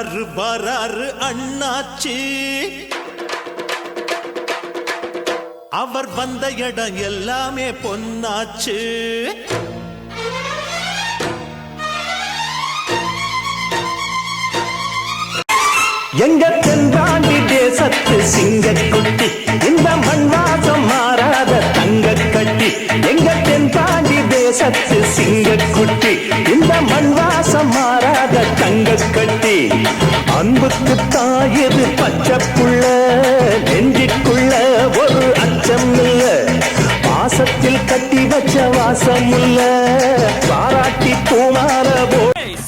வராரு வராரு அண்ணாச்சி. அவர் வந்த இடம் எல்லாமே பொன்னாச்சு. எங்க தென்பாண்டி தேசத்து சிங்கக்குட்டி இந்த மண் வாசம் மாறாத தங்க கட்டி எங்க தென்பாண்டி தேசத்து சிங்கக்குட்டி அன்புக்கு தாயது பச்சப்புள்ள நெஞ்சிக்குள்ள ஒரு அச்சம் இல்ல பாசத்தில் கட்டி வச்ச வாசம் இல்ல பாராட்டி பூமார போ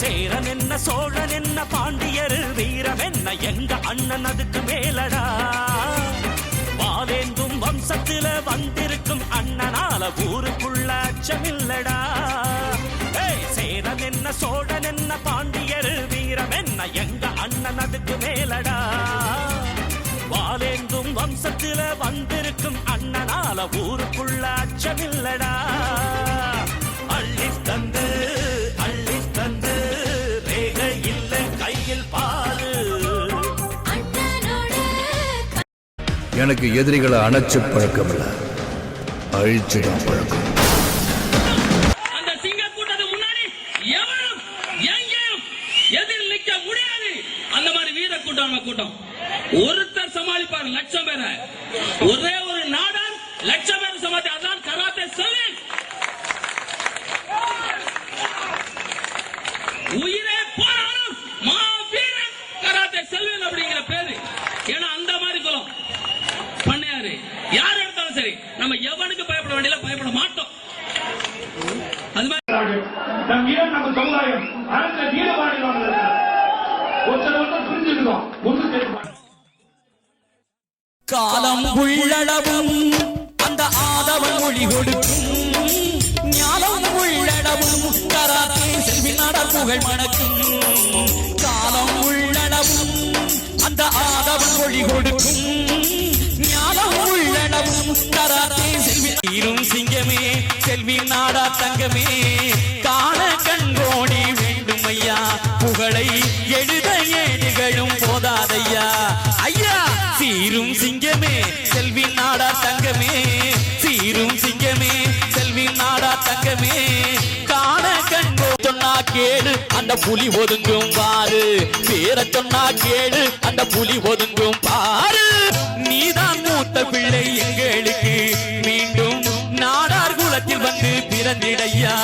சேரன் என்ன சோழன் என்ன பாண்டியர் வீரம் என்ன எங்க அண்ணன் அதுக்கு மேலடா? வாதேந்தும் வம்சத்துல வந்திருக்கும் அண்ணனால ஊருக்குள்ள அச்சமில்லடா. ஏய், சேரன் என்ன சோழன் என்ன பாண்டியர் வீரம் என்ன எங்க வம்சத்துல வந்திருக்கும் அண்ணனால ஊருக்குள்ள அச்சமில்லடா. அள்ளி தந்து அள்ளி தந்து ரேக இல்ல கையில் பாரு எனக்கு எதிரிகளை அணைச்சு பழக்கம். இல்ல அழிச்சுதான் பழக்கம் கூட்டம் கூட்டம். ஒருத்தர் சமாளிப்பார் லட்சம் பேரை. ஒரே ஒரு நாடன் லட்சம் பேர் சமாளி அதான் கராத்தே சலீம். உயிரே போராடும் மாவீரன் கராத்தே செல்வன் அப்படிங்கிற பேரு. ஏன்னா அந்த மாதிரி குலம். பண்ணையாரு. யார் எடுத்தாலும் சரி நம்ம எவனுக்கு பயப்பட வேண்டிய பயப்பட மாட்டோம். அது மாதிரி நம் இனம் நம்ம சமுதாயம் அரசு வீரவாடிவாங்க ஒருத்தர் ஒருத்தர் புரிஞ்சுக்கணும் ஒன்று சேர்ப்பாங்க காலம் உள்ளடவும் அந்த ஆதவன் மொழி கொடுக்கும். ஞானம் உள்ளடவும் கராத்தே செல்வி நாடார் புகழ் மணக்கும். காலம் உள்ளடவும் அந்த ஆதவன் மொழி கொடுக்கும். ஞானம் உள்ளளவும் கராத்தே செல்வி தீரும் சிங்கமே செல்வி நாடா தங்கமே காண கண்கோடி வேண்டும் ஐயா புகழை எழுத ஏடுகளும் கேடு அந்த புலி ஒதுங்கும் பாரு. பேர சொன்னா கேடு அந்த புலி ஒதுங்கும் பாரு. நீதான் மூத்த பிள்ளை எங்களுக்கு. மீண்டும் நாடார் குலத்தில் வந்து பிறந்திடையா.